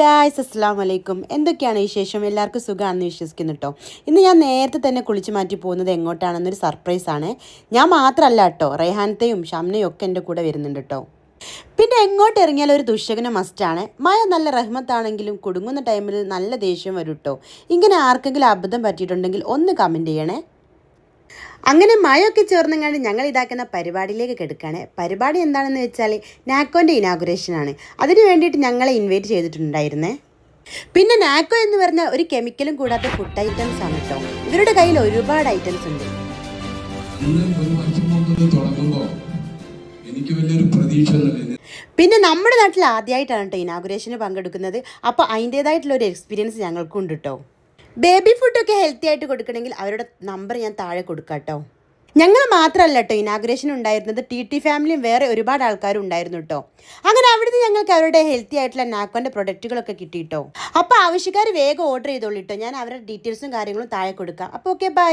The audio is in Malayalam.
ഗായ്സ് അസ്സാം വലൈക്കും എന്തൊക്കെയാണ് വിശേഷം? എല്ലാവർക്കും സുഖമാണെന്ന് വിശ്വസിക്കുന്നു കേട്ടോ ഇന്ന് ഞാൻ നേരത്തെ തന്നെ കുളിച്ച് മാറ്റി പോകുന്നത് എങ്ങോട്ടാണെന്നൊരു സർപ്രൈസ് ആണ്. ഞാൻ മാത്രമല്ല കേട്ടോ റെഹാനത്തെയും ഷംനയും ഒക്കെ എന്റെ കൂടെ വരുന്നുണ്ട് കേട്ടോ പിന്നെ എങ്ങോട്ട് ഇറങ്ങിയാലും ഒരു ദുഷ്യകന മസ്റ്റാണ് മഴ നല്ല റഹ്മത്താണെങ്കിലും കുടുങ്ങുന്ന ടൈമിൽ നല്ല ദേഷ്യം വരും കേട്ടോ ഇങ്ങനെ ആർക്കെങ്കിലും അബദ്ധം പറ്റിയിട്ടുണ്ടെങ്കിൽ ഒന്ന് കമന്റ് ചെയ്യണേ. അങ്ങനെ മഴയൊക്കെ ചേർന്നെങ്ങാണ്ട് ഞങ്ങൾ ഇതാക്കുന്ന പരിപാടിയിലേക്ക് കിടക്കുകയാണ് പരിപാടി എന്താണെന്ന് വെച്ചാൽ നാക്കോന്റെ ഇനാഗുറേഷനാണ് അതിന് വേണ്ടിയിട്ട് ഞങ്ങളെ ഇൻവൈറ്റ് ചെയ്തിട്ടുണ്ടായിരുന്നേ. പിന്നെ നാക്കോ എന്ന് പറഞ്ഞാൽ ഒരു കെമിക്കലും കൂടാത്ത ഫുഡ് ഐറ്റംസ് ആണ് കേട്ടോ ഇവരുടെ കയ്യിൽ ഒരുപാട് ഐറ്റംസ് ഉണ്ട്. പിന്നെ നമ്മുടെ നാട്ടിൽ ആദ്യമായിട്ടാണ് കേട്ടോ ഇനാഗുറേഷന് പങ്കെടുക്കുന്നത്. അപ്പോൾ അതിന്റേതായിട്ടുള്ള ഒരു എക്സ്പീരിയൻസ് ഞങ്ങൾക്കുണ്ട് കേട്ടോ ബേബി ഫുഡൊക്കെ ഹെൽത്തി ആയിട്ട് കൊടുക്കണമെങ്കിൽ അവരുടെ നമ്പർ ഞാൻ താഴെ കൊടുക്കാം കേട്ടോ. ഞങ്ങൾ മാത്രമല്ല കേട്ടോ ഇനാഗ്രേഷൻ ഉണ്ടായിരുന്നത് ടി ടി ഫാമിലിയും വേറെ ഒരുപാട് ആൾക്കാരും ഉണ്ടായിരുന്നു കേട്ടോ. അങ്ങനെ അവിടുന്ന് ഞങ്ങൾക്ക് അവരുടെ ഹെൽത്തി ആയിട്ടുള്ള നാക്കോന്റെ പ്രൊഡക്റ്റുകളൊക്കെ കിട്ടി കേട്ടോ അപ്പോൾ ആവശ്യക്കാർ വേഗം ഓർഡർ ചെയ്തോളൂ കേട്ടോ. ഞാൻ അവരുടെ ഡീറ്റെയിൽസും കാര്യങ്ങളും താഴെ കൊടുക്കാം. അപ്പോൾ ഓക്കെ ബൈ